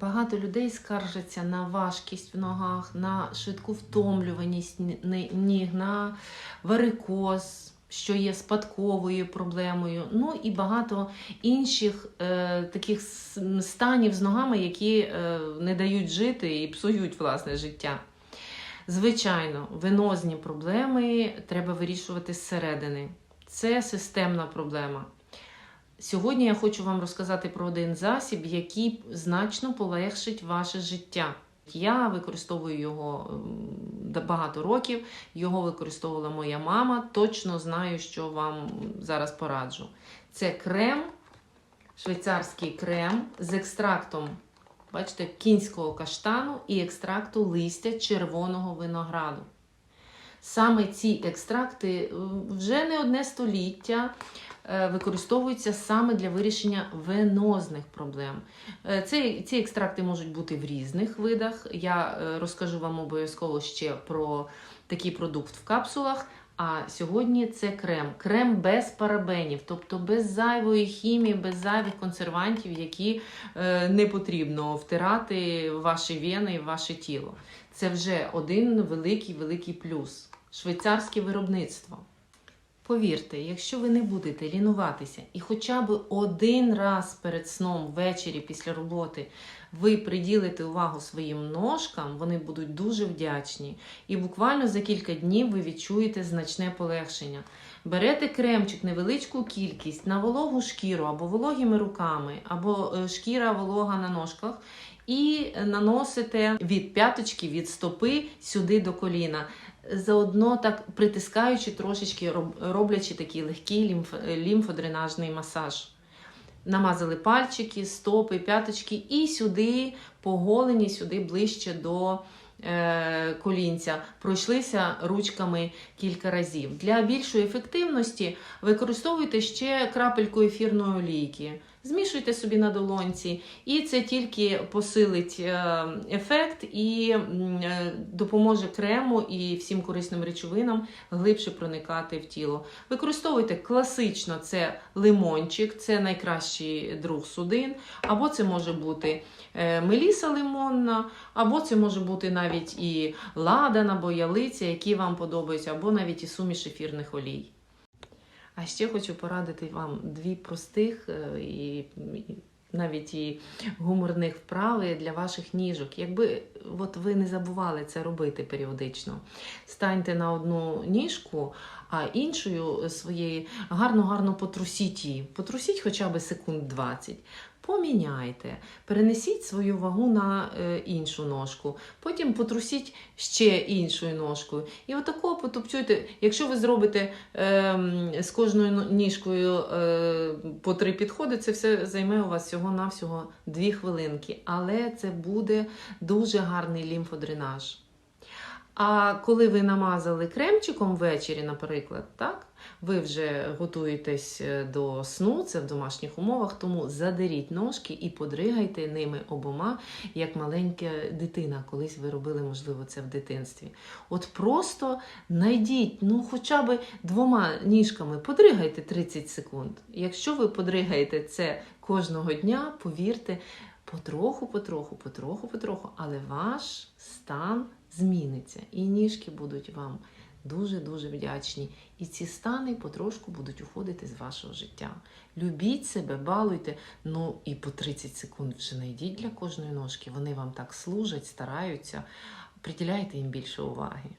Багато людей скаржаться на важкість в ногах, на швидку втомлюваність ні- ні- ніг, на варикоз, що є спадковою проблемою. Ну і багато інших е, таких станів з ногами, які е, не дають жити і псують власне життя. Звичайно, венозні проблеми треба вирішувати зсередини. Це системна проблема. Сьогодні я хочу вам розказати про один засіб, який значно полегшить ваше життя. Я використовую його багато років, його використовувала моя мама. Точно знаю, що вам зараз пораджу. Це крем, швейцарський крем з екстрактом, бачите, кінського каштану і екстракту листя червоного винограду. Саме ці екстракти е, вже не одне століття е, використовуються саме для вирішення венозних проблем. Е, Ці, ці екстракти можуть бути в різних видах. Я розкажу вам обов'язково ще про такий продукт в капсулах. А сьогодні це крем. Крем без парабенів, тобто без зайвої хімії, без зайвих консервантів, які е, не потрібно втирати в ваші вени і в ваше тіло. Це вже один великий великий плюс. Швейцарське виробництво. Повірте, якщо ви не будете лінуватися і хоча б один раз перед сном ввечері після роботи ви приділите увагу своїм ножкам, вони будуть дуже вдячні. І буквально за кілька днів ви відчуєте значне полегшення. Берете кремчик, невеличку кількість на вологу шкіру або вологими руками, або е, шкіра волога на ножках, і наносите від п'яточки, від стопи сюди до коліна заодно так притискаючи трошечки, роблячи такий легкий лімф, лімфодренажний масаж. Намазали пальчики, стопи, п'яточки і сюди по голені, сюди ближче до е, колінця. Пройшлися ручками кілька разів. Для більшої ефективності використовуйте ще крапельку ефірної олійки. Змішуйте собі на долонці, і це тільки посилить е, ефект і е, допоможе крему і всім корисним речовинам глибше проникати в тіло. Використовуйте класично це лимончик, це найкращий друг судин, або це може бути е, меліса лимонна, або це може бути навіть і ладан або ялиця, які вам подобаються, або навіть і суміш ефірних олій. А ще хочу порадити вам дві простих е, і, навіть і гуморних вправи для ваших ніжок. Якби от ви не забували це робити періодично, станьте на одну ніжку, а іншою своєю гарно-гарно потрусіть її. Потрусіть хоча б секунд 20. Поміняйте, перенесіть свою вагу на е, іншу ножку, потім потрусіть ще іншою ножкою. І отако потупцюйте. Якщо ви зробите ем, з кожною ніжкою е, по три підходи, це все займе у вас всього-навсього дві хвилинки. Але це буде дуже гарний лімфодренаж. А коли ви намазали кремчиком ввечері, наприклад, так, ви вже готуєтесь е, до сну, це в домашніх умовах, тому задеріть ножки і подригайте ними обома, як маленька дитина. Колись ви робили, можливо, це в дитинстві. От просто найдіть, ну хоча б двома ніжками, подригайте 30 секунд. Якщо ви подригаєте це кожного дня, повірте, потроху, потроху, потроху, потроху, але ваш стан зміниться, і ніжки будуть вам дуже-дуже вдячні. І ці стани потрошку будуть уходити з вашого життя. Любіть себе, балуйте, ну і по 30 секунд вже не йдіть для кожної ножки. Вони вам так служать, стараються. Приділяйте їм більше уваги.